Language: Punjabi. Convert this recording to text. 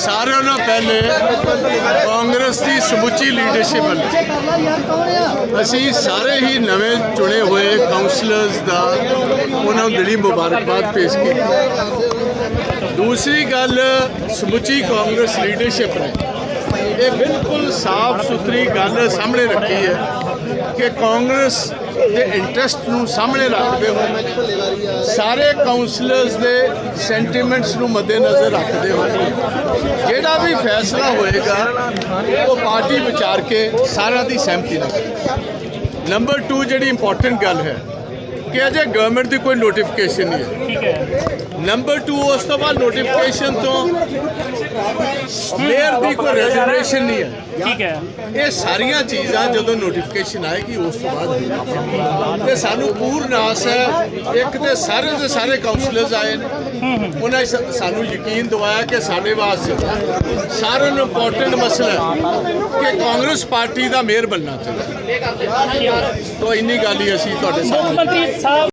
ਸਾਰਿਆਂ ਨਾਲੋਂ ਪਹਿਲੇ ਕਾਂਗਰਸ ਦੀ ਸਮੁੱਚੀ ਲੀਡਰਸ਼ਿਪ ਵੱਲੋਂ। ਅਸੀਂ ਸਾਰੇ ਹੀ ਨਵੇਂ ਚੁਣੇ ਹੋਏ ਕਾਉਂਸਲਰਸ ਦਾ ਉਹਨਾਂ ਨੂੰ ਦਿਲੀ ਮੁਬਾਰਕਬਾਦ ਪੇਸ਼ ਕੀਤੀ। ਦੂਸਰੀ ਗੱਲ, ਸਮੁੱਚੀ ਕਾਂਗਰਸ ਲੀਡਰਸ਼ਿਪ ਨੇ ਇਹ ਬਿਲਕੁਲ ਸਾਫ਼ ਸੁਥਰੀ ਗੱਲ ਸਾਹਮਣੇ ਰੱਖੀ ਹੈ ਕਿ ਕਾਂਗਰਸ ਦੇ ਇੰਟਰਸਟ ਨੂੰ ਸਾਹਮਣੇ ਰੱਖਦੇ ਹੋਏ ਸਾਰੇ ਕਾਉਂਸਲਰਸ ਦੇ ਸੈਂਟੀਮੈਂਟਸ ਨੂੰ ਮੱਦੇਨਜ਼ਰ ਰੱਖਦੇ ਹੋਏ ਜਿਹੜਾ ਵੀ ਫੈਸਲਾ ਹੋਏਗਾ, ਉਹ ਪਾਰਟੀ ਵਿਚਾਰ ਕੇ ਸਾਰਿਆਂ ਦੀ ਸਹਿਮਤੀ ਨਾਲ ਨੰਬਰ 2 ਜਿਹੜੀ ਇੰਪੋਰਟੈਂਟ ਗੱਲ ਹੈ ਕਿ ਅਜੇ ਗਵਰਨਮੈਂਟ ਦੀ ਕੋਈ ਨੋਟੀਫਿਕੇਸ਼ਨ ਨਹੀਂ ਹੈ। ਠੀਕ ਹੈ। ਨੰਬਰ 2 ਉਸ ਤੋਂ ਬਾਅਦ ਨੋਟੀਫਿਕੇਸ਼ਨ ਤੋਂ ਮੇਅਰ ਦੀ ਕੋਈ ਰੈਜ਼ਰਵੇਸ਼ਨ ਨਹੀਂ ਹੈ। ਠੀਕ ਹੈ। ਇਹ ਸਾਰੀਆਂ ਚੀਜ਼ਾਂ ਜਦੋਂ ਨੋਟੀਫਿਕੇਸ਼ਨ ਆਏਗੀ ਉਸ ਤੋਂ ਬਾਅਦ। ਤੇ ਸਾਨੂੰ ਪੂਰਨ ਆਸ ਹੈ ਇੱਕ ਤੇ ਸਾਰੇ ਦੇ ਸਾਰੇ ਕਾਉਂਸਲਰਸ ਆਏ ਨੇ। ਉਹਨਾਂ ਸਾਨੂੰ ਯਕੀਨ ਦਿਵਾਇਆ ਕਿ ਸਾਡੇ ਵਾਸਤੇ ਸਾਰਿਆਂ ਨੂੰ ਇੰਪੋਰਟੈਂਟ ਮਸਲਾ ਹੈ ਕਿ ਕਾਂਗਰਸ ਪਾਰਟੀ ਦਾ ਮੇਅਰ ਬਣਨਾ ਚਾਹੀਦਾ। ਤੋ ਇੰਨੀ ਗੱਲ ਹੀ ਅਸੀਂ ਤੁਹਾਡੇ ਸਾਹਮਣੇ সাহেব